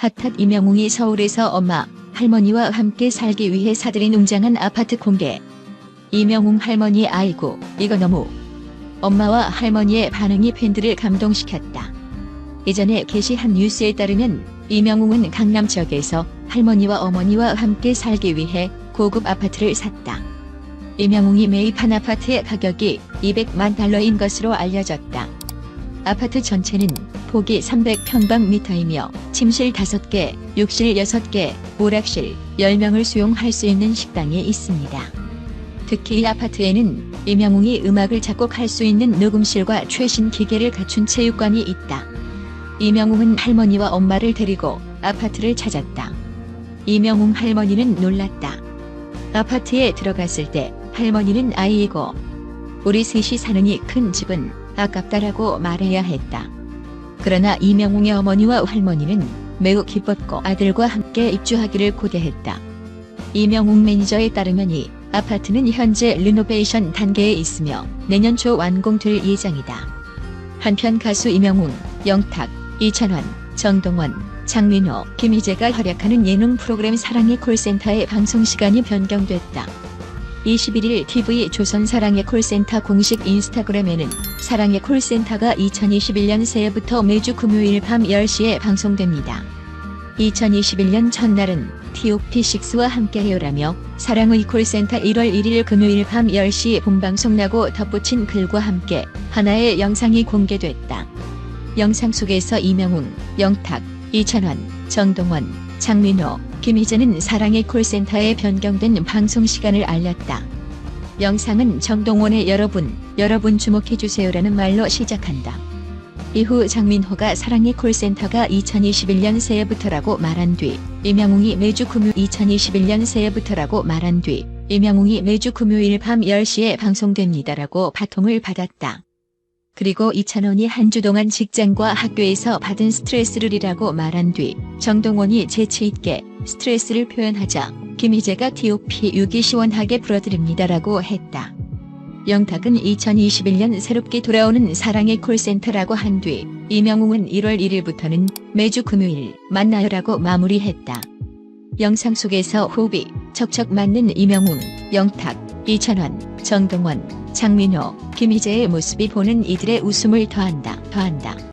핫핫 이명웅이 서울에서 엄마, 할머니와 함께 살기 위해 사들인 웅장한 아파트 공개. 이명웅 할머니 아이고, 이거 너무. 엄마와 할머니의 반응이 팬들을 감동시켰다. 예전에 게시한 뉴스에 따르면 이명웅은 강남 지역에서 할머니와 어머니와 함께 살기 위해 고급 아파트를 샀다. 이명웅이 매입한 아파트의 가격이 200만 달러인 것으로 알려졌다. 아파트 전체는 폭이 300평방미터이며 침실 5개, 욕실 6개, 오락실 10명을 수용할 수 있는 식당이 있습니다. 특히 이 아파트에는 이명웅이 음악을 작곡할 수 있는 녹음실과 최신 기계를 갖춘 체육관이 있다. 이명웅은 할머니와 엄마를 데리고 아파트를 찾았다. 이명웅 할머니는 놀랐다. 아파트에 들어갔을 때 할머니는 아이이고 우리 셋이 사는 이 큰 집은 아깝다라고 말해야 했다. 그러나 이명웅의 어머니와 할머니는 매우 기뻤고 아들과 함께 입주하기를 고대했다. 이명웅 매니저에 따르면 이 아파트는 현재 리노베이션 단계에 있으며 내년 초 완공될 예정이다. 한편 가수 이명웅, 영탁, 이찬원, 정동원, 장민호, 김희재가 활약하는 예능 프로그램 사랑의 콜센터의 방송 시간이 변경됐다. 21일 TV 조선 사랑의 콜센터 공식 인스타그램에는 사랑의 콜센터가 2021년 새해부터 매주 금요일 밤 10시에 방송됩니다. 2021년 첫날은 TOP6와 함께해요라며 사랑의 콜센터 1월 1일 금요일 밤 10시 본방송라고 덧붙인 글과 함께 하나의 영상이 공개됐다. 영상 속에서 이명웅, 영탁, 이찬원, 정동원, 장민호, 김희재는 사랑의 콜센터에 변경된 방송 시간을 알렸다. 영상은 정동원의 여러분, 여러분 주목해주세요라는 말로 시작한다. 이후 장민호가 사랑의 콜센터가 2021년 새해부터라고 말한 뒤 이명웅이 매주 금요 2021년 새해부터라고 말한 뒤 이명웅이 매주 금요일 밤 10시에 방송됩니다라고 바통을 받았다. 그리고 이찬원이 한 주 동안 직장과 학교에서 받은 스트레스를 이라고 말한 뒤 정동원이 재치있게 스트레스를 표현하자 김희재가 TOP 6이 시원하게 풀어드립니다라고 했다. 영탁은 2021년 새롭게 돌아오는 사랑의 콜센터라고 한 뒤 이명웅은 1월 1일부터는 매주 금요일 만나요라고 마무리했다. 영상 속에서 호흡이 척척 맞는 이명웅, 영탁, 이찬원, 정동원, 장민호, 김희재의 모습이 보는 이들의 웃음을 더한다. 더한다.